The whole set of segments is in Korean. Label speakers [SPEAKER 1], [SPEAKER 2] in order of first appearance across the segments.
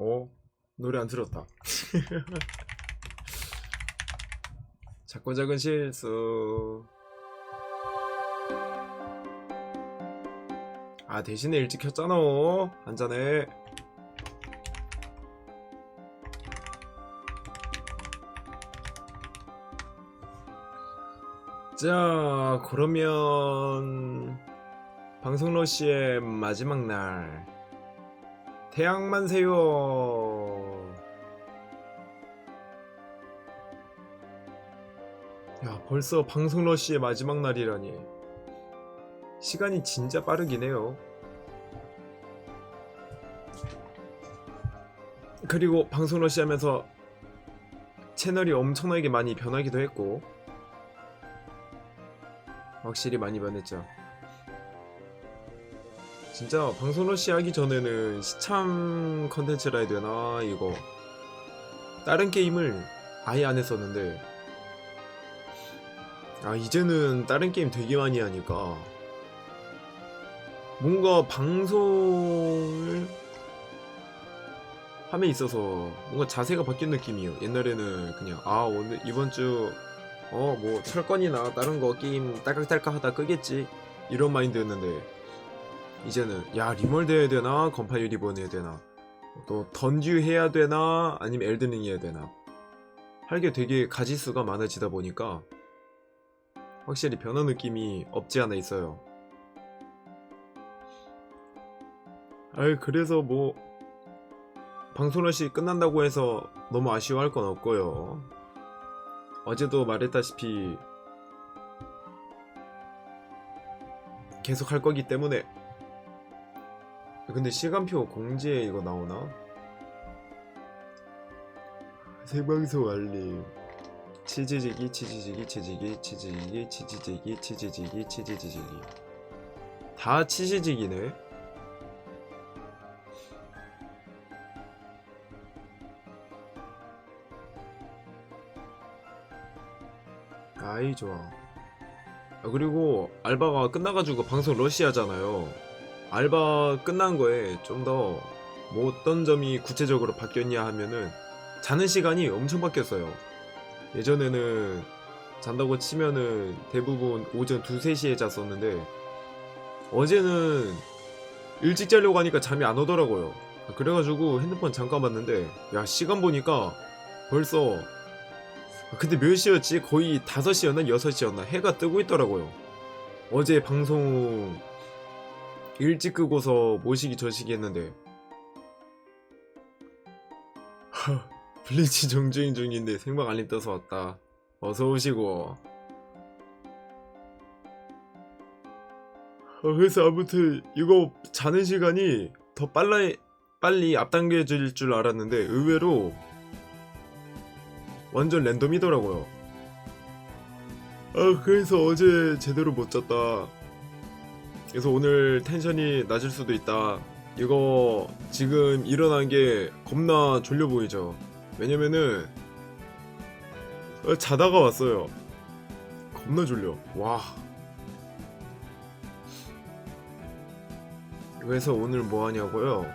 [SPEAKER 1] 어? 노래 안 들었다. 작고 작은 실수. 아 대신에 일찍 켰잖아. 한잔해. 자 그러면 방송 러시의 마지막 날 태양만 세요. 야, 벌써 방송 러시의 마지막 날이라니. 시간이 진짜 빠르긴 해요. 그리고 방송 러시 하면서 채널이 엄청나게 많이 변하기도 했고, 확실히 많이 변했죠. 진짜 방송 러시 하기 전에는 시참 컨텐츠라 해야 되나 이거. 다른 게임을 아예 안 했었는데. 아 이제는 다른 게임 되게 많이 하니까. 뭔가 방송을 함에 있어서 뭔가 자세가 바뀐 느낌이에요. 옛날에는 그냥 아 오늘 이번 주 어 뭐 철권이나 다른 거 게임 딸깍딸깍 하다 끄겠지? 이런 마인드였는데 이제는 야 리멀드 해야 되나 건파이 리본 해야 되나 또 던듀 해야 되나 아니면 엘든링 해야 되나 할 게 되게 가지수가 많아지다 보니까 확실히 변화 느낌이 없지 않아 있어요. 아이 그래서 뭐 방송러시 끝난다고 해서 너무 아쉬워할 건 없고요. 어제도 말했다시피 계속 할 거기 때문에 근데 시간표 공지에 이거 나오나? 생방송 알림. 치즈지기 치즈지기 치즈기 치즈지기 치즈지기 치즈지기 치즈지기. 다 치즈지기네. 아이 좋아. 아, 그리고 알바가 끝나가지고 방송 러시하잖아요 알바 끝난 거에 좀 더 뭐 어떤 점이 구체적으로 바뀌었냐 하면은 자는 시간이 엄청 바뀌었어요. 예전에는 잔다고 치면은 대부분 오전 2, 3시에 잤었는데 어제는 일찍 자려고 하니까 잠이 안 오더라고요. 그래가지고 핸드폰 잠깐 봤는데 야 시간 보니까 벌써 근데 몇 시였지? 거의 5시였나 6시였나 해가 뜨고 있더라고요. 어제 방송 일찍 끄고서 모시기 저시기 했는데. 하, 블리치 정주행 중인데 생방 알림 떠서 왔다. 어서 오시고. 어, 그래서 아무튼 이거 자는 시간이 더 빨리 빨리 앞당겨질 줄 알았는데 의외로 완전 랜덤이더라고요. 아 그래서 어제 제대로 못 잤다 그래서 오늘 텐션이 낮을 수도 있다. 이거 지금 일어난 게 겁나 졸려 보이죠? 왜냐면은 어, 자다가 왔어요. 겁나 졸려. 와. 그래서 오늘 뭐 하냐고요?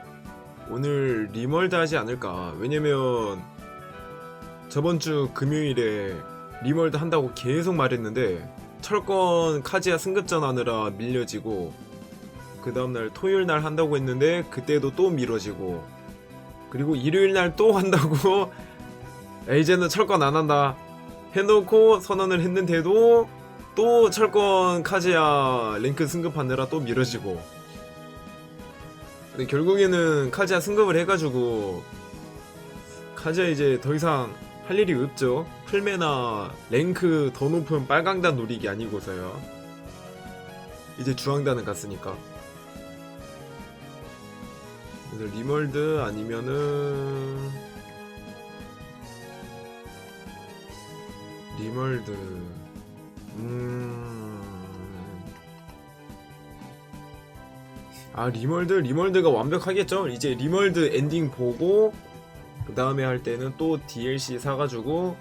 [SPEAKER 1] 오늘 리멀드 하지 않을까? 왜냐면 저번 주 금요일에 리멀드 한다고 계속 말했는데 철권 카지아 승급 전 하느라 밀려지고 그 다음날 토요일 날 한다고 했는데 그때도 또 미뤄지고 그리고 일요일 날 또 한다고 야, 이제는 철권 안 한다 해놓고 선언을 했는데도 또 철권 카지아 랭크 승급하느라 또 미뤄지고. 근데 결국에는 카지아 승급을 해가지고 카지아 이제 더 이상 할 일이 없죠. 풀메나 랭크 더 높은 빨강단 노리기 아니고서요. 이제 주황단은 갔으니까. 그래서 리멀드 아니면은 리멀드 음. 아 리멀드 리멀드가 완벽하겠죠? 이제 리멀드 엔딩 보고 그 다음에 할 때는 또 DLC 사가지고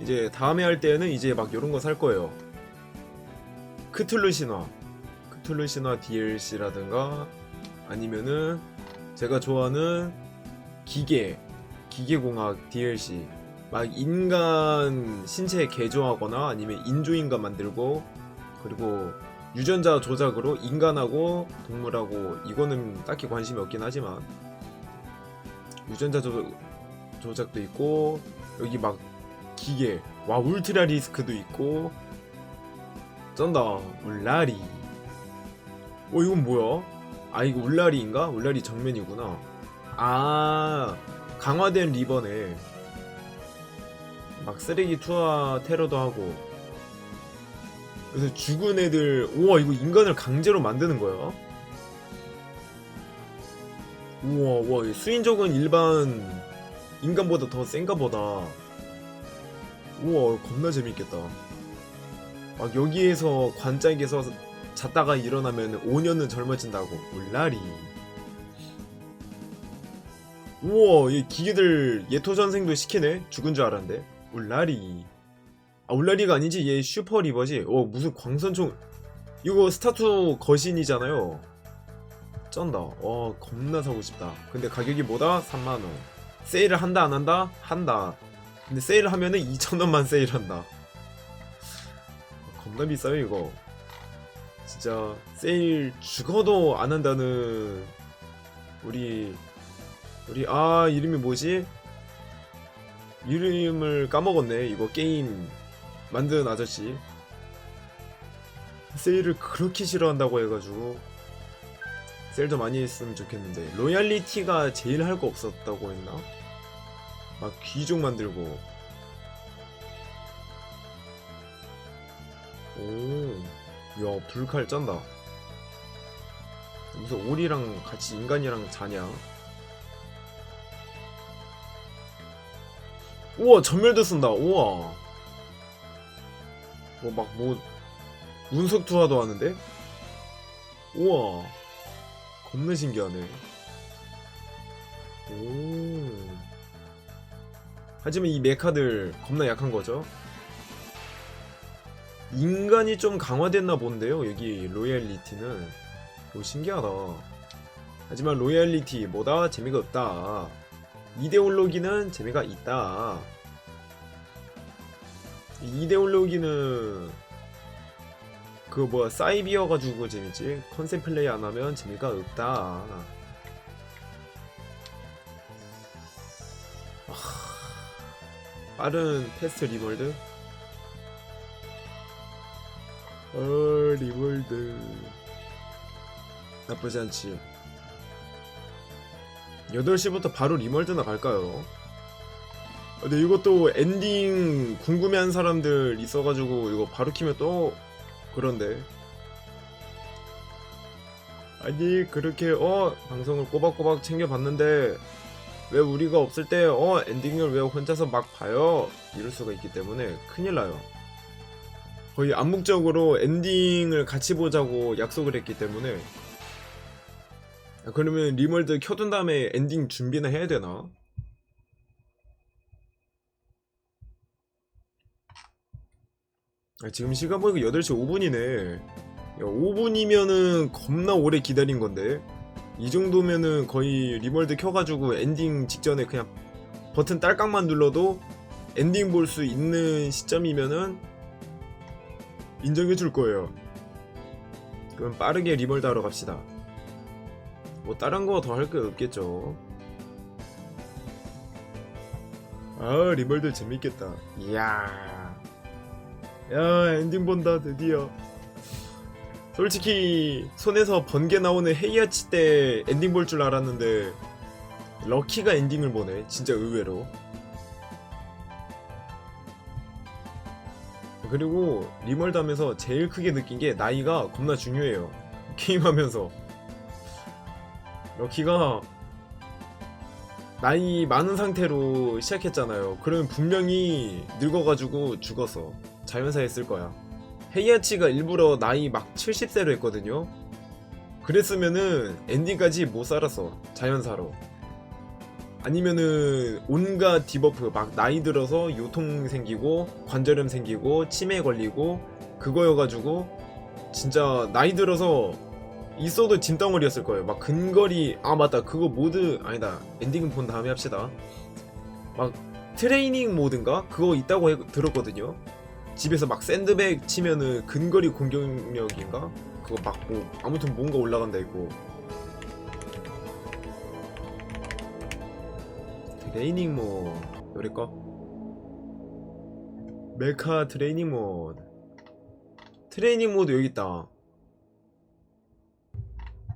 [SPEAKER 1] 이제 다음에 할 때는 이제 막 이런 거 살 거예요. 크툴루 신화, 크툴루 신화 DLC라든가 아니면은 제가 좋아하는 기계. 기계공학 DLC 막 인간 신체 개조하거나 아니면 인조인간 만들고 그리고 유전자 조작으로 인간하고 동물하고 이거는 딱히 관심이 없긴 하지만 유전자 조, 조작도 있고 여기 막 기계 와 울트라 리스크도 있고. 쩐다 울라리. 어 이건 뭐야? 아 이거 울라리인가? 울라리 정면이구나. 아 강화된 리버네. 막 쓰레기 투하 테러도 하고. 그래서 죽은 애들 우와 이거 인간을 강제로 만드는 거야? 우와 우와 이 수인족은 일반 인간보다 더 센가 보다. 우와 겁나 재밌겠다. 막 여기에서 관짝에서 잤다가 일어나면 5년은 젊어진다고. 울라리. 우와 이 기계들 예토전생도 시키네? 죽은 줄 알았는데. 울라리. 아 울라리가 아니지. 얘 슈퍼 리버지. 어 무슨 광선총. 이거 스타투 거신이잖아요. 쩐다. 어 겁나 사고 싶다. 근데 가격이 뭐다? 3만원 세일을 한다 안 한다? 한다. 근데 세일을 하면은 2,000원만 세일한다. 겁나 비싸요 이거. 진짜 세일 죽어도 안 한다는 우리 우리 아 이름이 뭐지? 이름을 까먹었네 이거 게임 만든 아저씨. 세일을 그렇게 싫어한다고 해가지고 좀 많이 했으면 좋겠는데 로얄리티가 제일 할 거 없었다고 했나? 막 귀족 만들고. 오야 불칼 짠다. 무슨 오리랑 같이 인간이랑 자냐? 우와 전멸도 쓴다. 우와. 뭐 막뭐 운석 투하도 하는데? 우와 겁나 신기하네. 오. 하지만 이 메카들 겁나 약한 거죠? 인간이 좀 강화됐나 본데요 여기 로얄리티는. 오 신기하다. 하지만 로얄리티 보다? 재미가 없다. 이데올로기는 재미가 있다. 이 이데올로기는 그 뭐야 사이비어 가지고 재밌지 컨셉 플레이 안 하면 재미가 없다. 아, 빠른 패스트 리월드. 어 리월드 나쁘지 않지. 8시부터 바로 리멀드나 갈까요? 근데 이것도 엔딩 궁금해한 사람들 있어가지고 이거 바로 키면 또 그런데. 아니 그렇게 어 방송을 꼬박꼬박 챙겨봤는데 왜 우리가 없을 때 어 엔딩을 왜 혼자서 막 봐요? 이럴 수가 있기 때문에 큰일 나요. 거의 암묵적으로 엔딩을 같이 보자고 약속을 했기 때문에. 야, 그러면 리멀드 켜둔 다음에 엔딩 준비나 해야 되나? 지금 시간 보니까 8시 5분이네. 야, 5분이면은 겁나 오래 기다린 건데. 이 정도면은 거의 리멀드 켜가지고 엔딩 직전에 그냥 버튼 딸깍만 눌러도 엔딩 볼 수 있는 시점이면은 인정해 줄 거예요. 그럼 빠르게 리멀드 하러 갑시다. 뭐 다른 거 더 할 게 없겠죠. 아 리멀드 재밌겠다. 이야, 야 엔딩 본다 드디어. 솔직히 손에서 번개 나오는 헤이아치 때 엔딩 볼 줄 알았는데 럭키가 엔딩을 보네. 진짜 의외로. 그리고 리멀드 하면서 제일 크게 느낀 게 나이가 겁나 중요해요. 게임하면서. 럭키가 나이 많은 상태로 시작했잖아요. 그러면 분명히 늙어가지고 죽었어. 자연사 했을 거야. 헤이아치가 일부러 나이 막 70세로 했거든요. 그랬으면은 엔딩까지 못 살았어. 자연사로. 아니면은 온갖 디버프 막 나이 들어서 요통 생기고 관절염 생기고 치매 걸리고 그거여가지고 진짜 나이 들어서 있어도 짐덩어리였을 거예요. 막 근거리 아 맞다 그거 모드 아니다 엔딩은 본 다음에 합시다. 막 트레이닝 모드인가 그거 있다고 해, 들었거든요. 집에서 막 샌드백 치면은 근거리 공격력인가 그거 막고 아무튼 뭔가 올라간다 했고 트레이닝 모드 요래까 메카 트레이닝 모드 트레이닝 모드 여기 있다.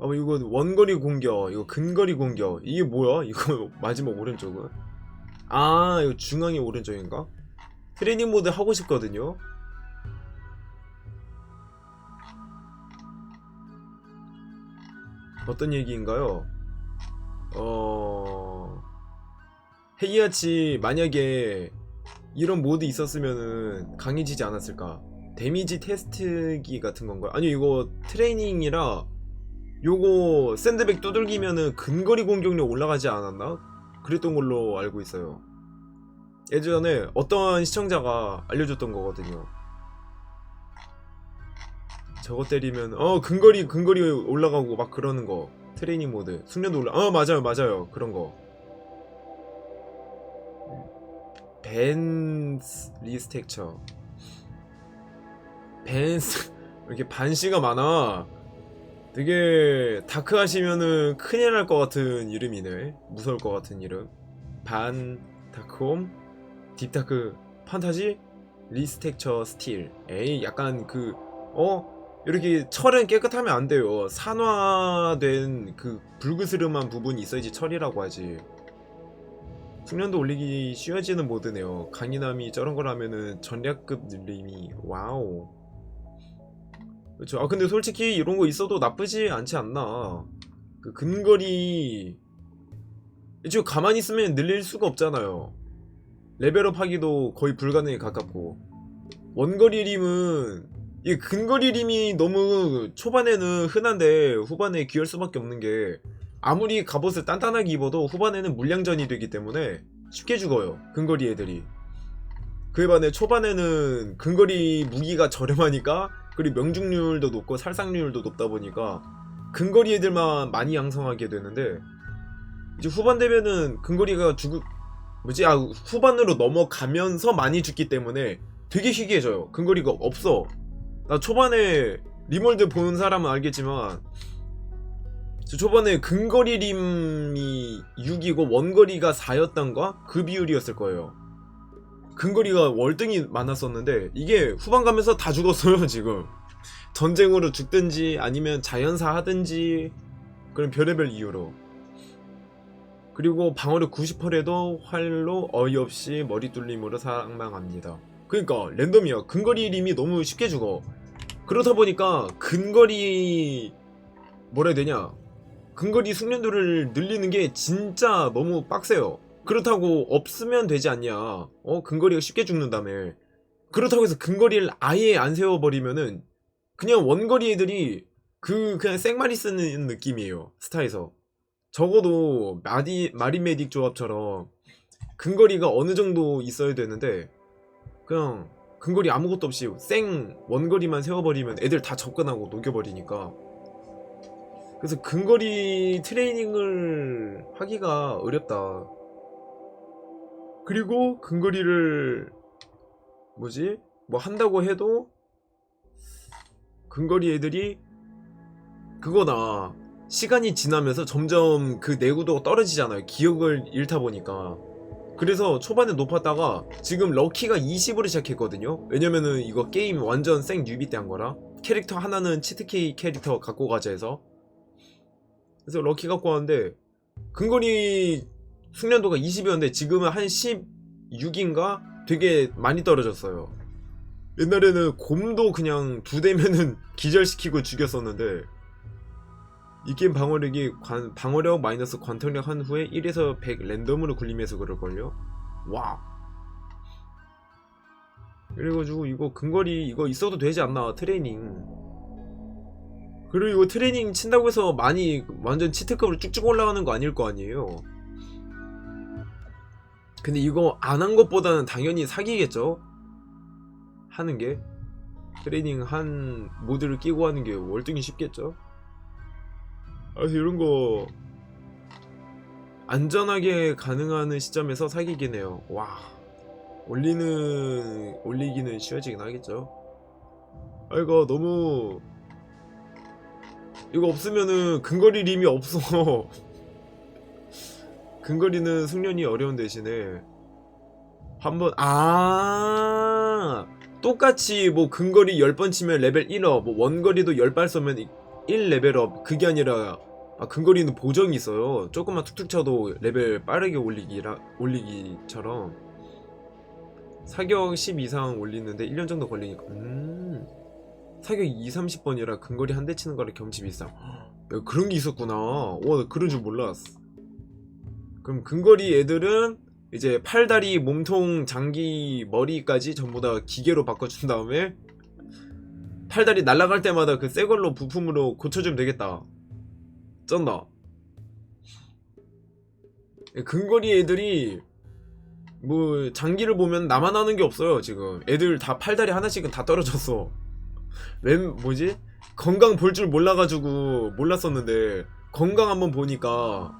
[SPEAKER 1] 아 이거 원거리 공격, 이거 근거리 공격. 이게 뭐야? 이거 마지막 오른쪽은? 아 이거 중앙이 오른쪽인가? 트레이닝 모드 하고 싶거든요. 어떤 얘기인가요? 어 헤이아치 만약에 이런 모드 있었으면은 강해지지 않았을까? 데미지 테스트기 같은 건가요? 아니 이거 트레이닝이라 요거 샌드백 두들기면은 근거리 공격력 올라가지 않았나? 그랬던 걸로 알고 있어요. 예전에 어떤 시청자가 알려줬던 거거든요. 저거 때리면 어 근거리 근거리 올라가고 막 그러는 거. 트레이닝 모드. 숙련도 올라 어 맞아요 맞아요. 그런 거. 벤스 리스텍처. 벤스 왜 이렇게 반시가 많아. 되게 다크 하시면은 큰일 날 것 같은 이름이네. 무서울 것 같은 이름. 반 다크홈 딥다크 판타지? 리스텍처 스틸. 에이 약간 그 어? 이렇게 철은 깨끗하면 안 돼요. 산화된 그 불그스름한 부분이 있어야지 철이라고 하지. 숙련도 올리기 쉬워지는 모드네요. 강인함이 저런 걸 하면은 전략급 늘림이 와우. 그렇죠. 아 근데 솔직히 이런 거 있어도 나쁘지 않지 않나. 그 근거리. 지금 가만히 있으면 늘릴 수가 없잖아요. 레벨업 하기도 거의 불가능에 가깝고 원거리 림은 이 근거리 림이 너무 초반에는 흔한데 후반에 귀할 수밖에 없는 게 아무리 갑옷을 단단하게 입어도 후반에는 물량전이 되기 때문에 쉽게 죽어요. 근거리 애들이. 그에 반해 초반에는 근거리 무기가 저렴하니까 그리고 명중률도 높고 살상률도 높다 보니까 근거리 애들만 많이 양성하게 되는데 이제 후반 되면은 근거리가 죽 뭐지? 아 후반으로 넘어가면서 많이 죽기 때문에 되게 희귀해져요. 근거리가 없어. 나 초반에 리몰드 보는 사람은 알겠지만 저 초반에 근거리 림이 6이고 원거리가 4였던가 그 비율이었을 거예요. 근거리가 월등히 많았었는데 이게 후반 가면서 다 죽었어요 지금. 전쟁으로 죽든지 아니면 자연사 하든지 그런 별의별 이유로 그리고 방어력 98에도 활로 어이없이 머리 뚫림으로 사망합니다. 그러니까 랜덤이야. 근거리 림이 너무 쉽게 죽어. 그렇다 보니까 근거리 뭐라 해야 되냐? 근거리 숙련도를 늘리는 게 진짜 너무 빡세요. 그렇다고 없으면 되지 않냐? 어 근거리가 쉽게 죽는다며. 그렇다고 해서 근거리를 아예 안 세워버리면은 그냥 원거리 애들이 그 그냥 생마리 쓰는 느낌이에요. 스타에서 적어도 마디 마리메딕 조합처럼 근거리가 어느 정도 있어야 되는데 그냥 근거리 아무것도 없이 생 원거리만 세워버리면 애들 다 접근하고 녹여버리니까. 그래서 근거리 트레이닝을 하기가 어렵다. 그리고 근거리를 뭐지? 뭐 한다고 해도 근거리 애들이 그거나 시간이 지나면서 점점 그 내구도가 떨어지잖아요. 기억을 잃다 보니까. 그래서 초반에 높았다가 지금 럭키가 20으로 시작했거든요. 왜냐면은 이거 게임 완전 생 뉴비 때 한 거라. 캐릭터 하나는 치트키 캐릭터 갖고 가자 해서. 그래서 럭키 갖고 왔는데 근거리 숙련도가 20이었는데 지금은 한 16인가? 되게 많이 떨어졌어요. 옛날에는 곰도 그냥 두 대면은 기절시키고 죽였었는데 이 게임 방어력이 관- 방어력 마이너스 관통력 한 후에 1에서 100 랜덤으로 굴림해서 그럴걸요? 와 그래가지고 이거 근거리 이거 있어도 되지 않나 트레이닝 그리고 이거 트레이닝 친다고 해서 많이 완전 치트급으로 쭉쭉 올라가는 거 아닐 거 아니에요 근데 이거 안 한 것보다는 당연히 사기겠죠? 하는 게 트레이닝 한 모드를 끼고 하는 게 월등히 쉽겠죠? 아, 이런 거 안전하게 가능한 시점에서 사기긴 해요. 와 올리는 올리기는 쉬워지긴 하겠죠. 아 이거 너무 이거 없으면은 근거리 림이 없어. 근거리는 숙련이 어려운 대신에 한번 아 똑같이 뭐 근거리 10번 치면 레벨 1업 뭐 원거리도 10발 쏘면 1레벨업 그게 아니라 아 근거리는 보정이 있어요. 조금만 툭툭 쳐도 레벨 빠르게 올리기라 올리기처럼. 사격 10 이상 올리는데 1년 정도 걸리니까 음. 사격 2, 30번이라 근거리 한 대 치는 거랑 경치 비슷함. 야, 그런 게 있었구나. 와나 그런 줄 몰랐어. 그럼 근거리 애들은 이제 팔다리, 몸통, 장기, 머리까지 전부 다 기계로 바꿔준 다음에 팔다리 날아갈 때마다 그 새 걸로 부품으로 고쳐주면 되겠다. 쩐다. 근거리 애들이 뭐 장기를 보면 나만 하는 게 없어요 지금. 애들 다 팔다리 하나씩은 다 떨어졌어. 웬 뭐지? 건강 볼 줄 몰라가지고 몰랐었는데 건강 한번 보니까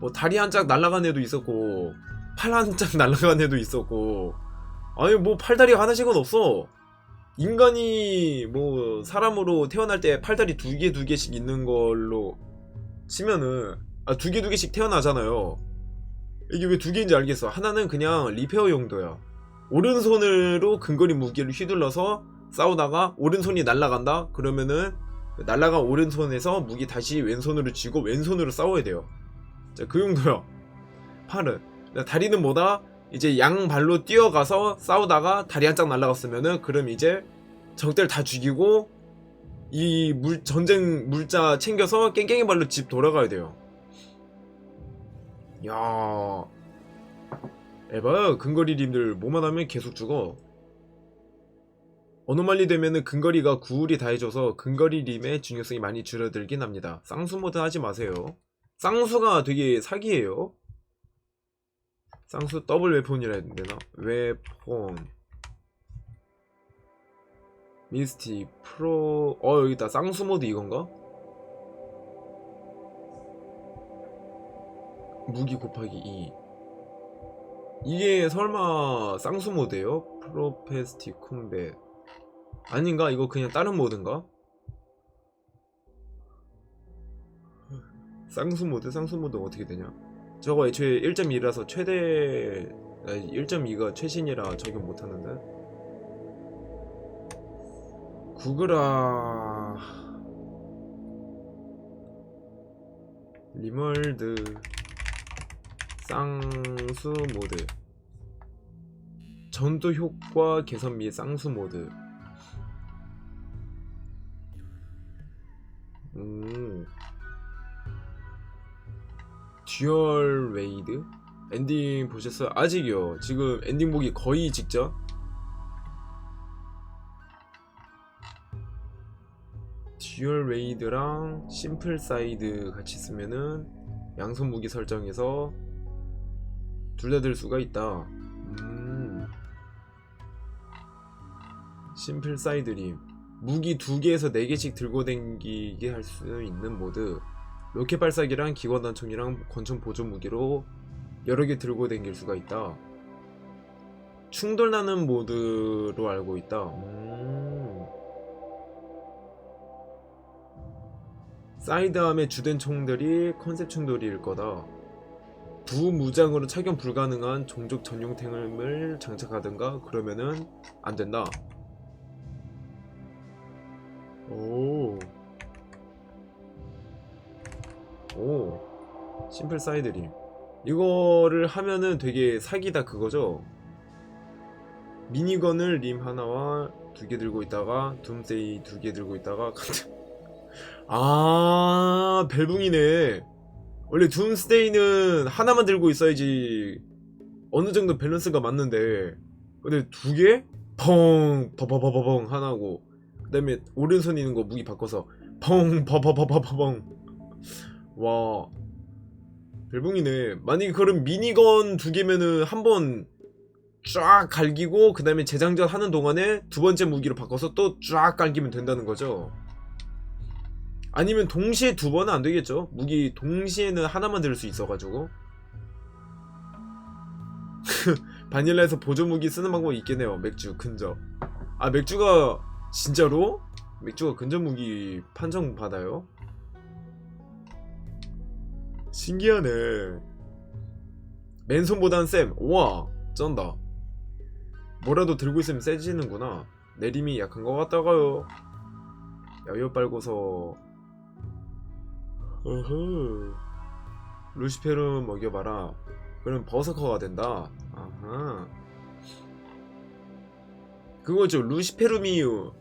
[SPEAKER 1] 뭐 다리 한 짝 날아간 애도 있었고 팔 한 짝 날아간 애도 있었고 아니 뭐 팔다리 하나씩은 없어 인간이 뭐 사람으로 태어날 때 팔다리 두 개 두 개씩 있는 걸로 치면은 아 두 개 두 개씩 태어나잖아요 이게 왜 두 개인지 알겠어 하나는 그냥 리페어 용도야 오른손으로 근거리 무기를 휘둘러서 싸우다가 오른손이 날아간다 그러면은 날아간 오른손에서 무기 다시 왼손으로 쥐고 왼손으로 싸워야 돼요 자, 그 정도야. 팔은. 다리는 뭐다? 이제 양발로 뛰어가서 싸우다가 다리 한 짝 날라갔으면은 그럼 이제 적들 다 죽이고 이 물 전쟁 물자 챙겨서 깽깽이 발로 집 돌아가야 돼요. 야. 에바야 근거리님들 뭐만 하면 계속 죽어. 어노말리 되면은 근거리가 구울이 다 해줘서 근거리 림의 중요성이 많이 줄어들긴 합니다. 쌍수 모드 하지 마세요. 쌍수가 되게 사기예요. 쌍수 더블 웨폰이라 해야 되나? 웨폰 미스틱 프로 어 여기 있다 쌍수 모드 이건가? 무기 곱하기 2 이게 설마 쌍수 모드예요? 프로페스틱 콤뱃 아닌가? 이거 그냥 다른 모드인가? 쌍수 모드? 쌍수 모드 어떻게 되냐? 저거 애초에 1.2라서 최대 1.2가 최신이라 적용 못하는데? 구글아. 리멀드. 쌍수 모드. 전투 효과 개선 및 쌍수 모드 듀얼 웨이드 엔딩 보셨어요? 아직이요. 지금 엔딩 보기 거의 직전. 듀얼 웨이드랑 심플 사이드 같이 쓰면은 양손 무기 설정에서 둘 다 들 수가 있다. 음. 심플 사이드림 무기 두 개에서 네 개씩 들고 댕기게 할 수 있는 모드. 로켓 발사기랑 기관 단총이랑 권총 보조 무기로 여러 개 들고 댕길 수가 있다. 충돌 나는 모드로 알고 있다. 음. 사이드암의 주된 총들이 컨셉 충돌일 거다. 두 무장으로 착용 불가능한 종족 전용 탱을 장착하든가 그러면은 안 된다. 오 심플 사이드림. 이거를 하면은 되게 사기다 그거죠? 미니건을 림 하나와 두 개 들고 있다가 둠세이 두 개 들고 있다가 아 벨붕이네. 원래 둠스데이는 하나만 들고 있어야지 어느 정도 밸런스가 맞는데 근데 두 개? 펑 버버버버벙 하나고. 그 다음에 오른손 있는 거 무기 바꿔서 펑 버버버버버벙 와 벨붕이네 만약에 그럼 미니건 두 개면은 한 번 쫙 갈기고 그 다음에 재장전 하는 동안에 두 번째 무기로 바꿔서 또 쫙 갈기면 된다는 거죠 아니면 동시에 두 번은 안 되겠죠? 무기 동시에는 하나만 들 수 있어가지고. 바닐라에서 보조 무기 쓰는 방법이 있겠네요. 맥주 근접. 아 맥주가 진짜로? 맥주가 근접 무기 판정 받아요? 신기하네. 맨손보단 쌤. 우와 쩐다. 뭐라도 들고 있으면 세지는구나. 내림이 약한 것 같다가요. 여유 빨고서. 어허. 루시페르 먹여봐라. 그럼 버서커가 된다. 아하. 그거죠. 루시페르미유.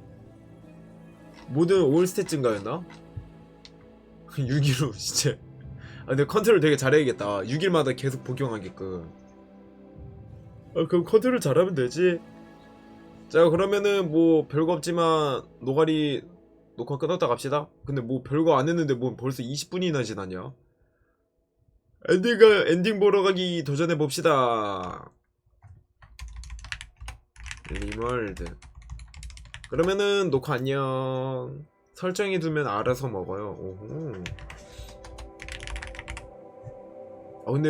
[SPEAKER 1] 모든 올 스탯 증가였나? 6일로 진짜. 아 근데 컨트롤 되게 잘해야겠다. 6일마다 계속 복용하게끔. 아 그럼 컨트롤 잘하면 되지. 자 그러면은 뭐 별거 없지만 노가리 녹화 끊었다 갑시다. 근데 뭐 별거 안 했는데 뭐 벌써 20분이나 지났냐? 엔딩을 엔딩 보러 가기 도전해 봅시다. 리멀드. 그러면은 녹화 안녕. 설정해 두면 알아서 먹어요. 오호. 아 근데